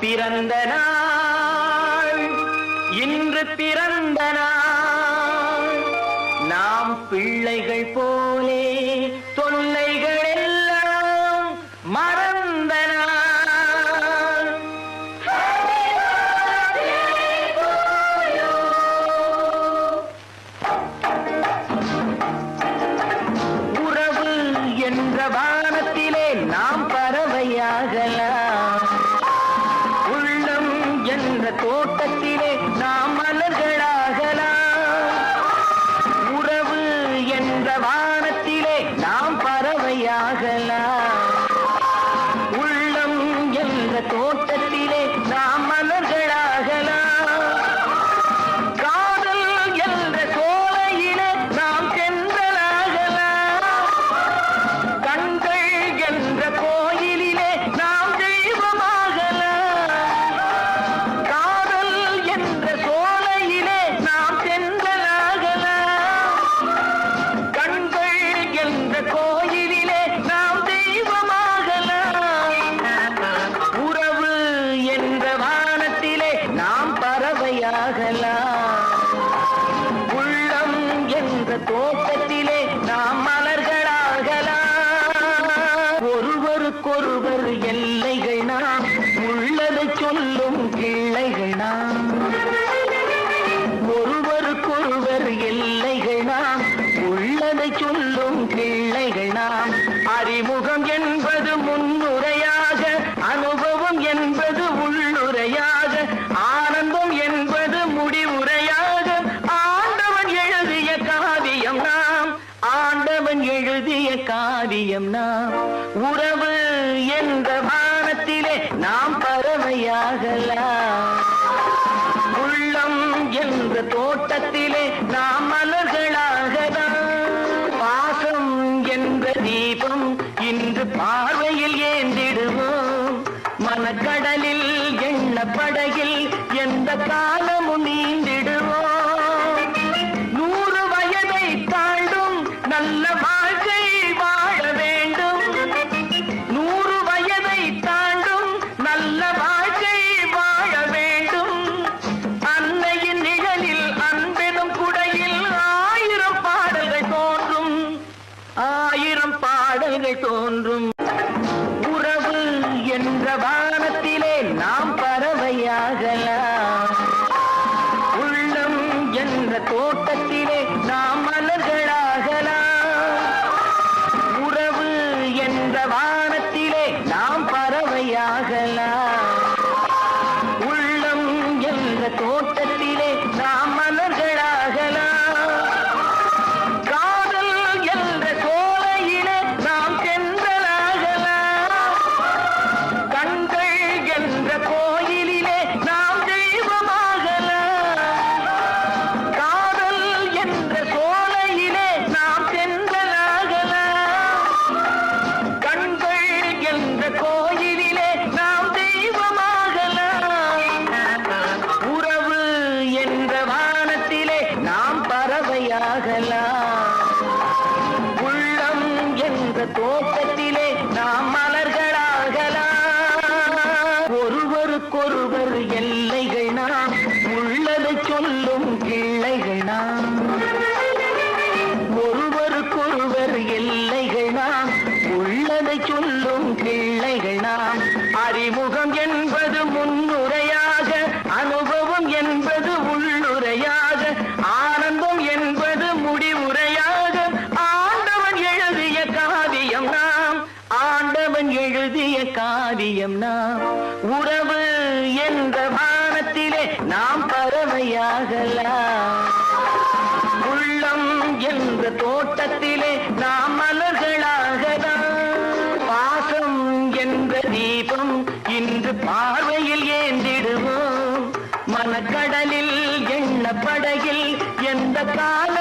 பிறந்த நாள். இன்று பிறந்த நாள். நாம் பிள்ளைகள் போலே உள்ளம் என்ற தோட்டத்திலே நாம் மலர்களாகலாம். ஒருவருக்கொருவர் எல்லைகள் நாம் உள்ளதை சொல்லும் கிள்ளைகள் நாம். ஒருவருக்கொருவர் எல்லைகள் நாம் உள்ளதை சொல்லும் கிள்ளைகள் நாம். ஆண்டவன் எழுதிய காவியம் நாம். உறவு என்ற வானத்திலே நாம் பறவையாகலாம். உள்ளம் என்ற தோட்டத்திலே நாம் மலர்களாகலாம். பாசம் என்ற தீபம் இன்று பார்வையில் ஆயிரம் பாடல்கள் தோன்றும். உறவு என்ற வானத்திலே நாம் பறவையாகலாம். தோட்டத்திலே நாம் மலர்களாகலாம். ஒருவருக்கொருவர் எல்லைகள் நாம் உள்ளதை சொல்லும் பிள்ளைகள் நாம். ஒருவருக்கொருவர் எல்லைகள் நாம் உள்ளதை சொல்லும் பிள்ளைகள் நாம். அறிமுகம் என்பது முன்னுரை நாம் உறவு என்ற வானத்திலே நாம் பறவையாகலாம் உள்ளம் என்ற தோட்டத்திலே நாம் மலர்களாகலாம் பாசம் என்ற தீபம் இன்று பார்வையில் ஏந்திடுவோம். மனக்கடலில் எண்ண படகில் எந்த கால